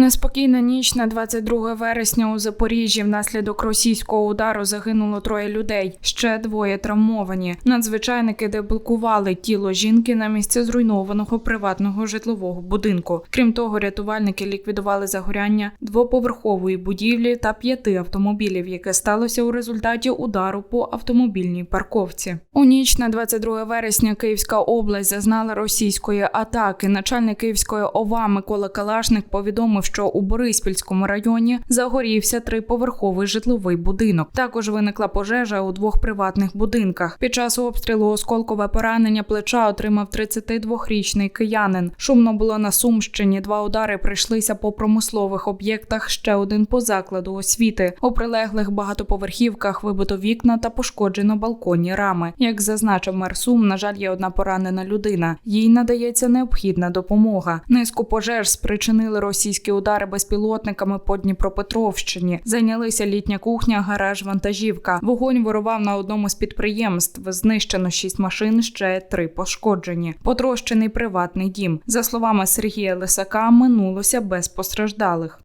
Неспокійна ніч на 22 вересня у Запоріжжі. Внаслідок російського удару загинуло троє людей. Ще двоє травмовані. Надзвичайники деблокували тіло жінки на місце зруйнованого приватного житлового будинку. Крім того, рятувальники ліквідували загоряння двоповерхової будівлі та п'яти автомобілів, яке сталося у результаті удару по автомобільній парковці. У ніч на 22 вересня Київська область зазнала російської атаки. Начальник Київської ОВА Микола Калашник повідомив, що у Бориспільському районі загорівся триповерховий житловий будинок. Також виникла пожежа у двох приватних будинках. Під час обстрілу осколкове поранення плеча отримав 32-річний киянин. Шумно було на Сумщині. Два удари прийшлися по промислових об'єктах. Ще один по закладу освіти. У прилеглих багатоповерхівках вибито вікна та пошкоджено балконні рами. Як зазначив мер Сум, на жаль, є одна поранена людина. Їй надається необхідна допомога. Низку пожеж спричинили російські удари безпілотниками по Дніпропетровщині. Зайнялися літня кухня, гараж, вантажівка. Вогонь вирував на одному з підприємств. Знищено шість машин, ще три пошкоджені. Потрощений приватний дім. За словами Сергія Лисака, минулося без постраждалих.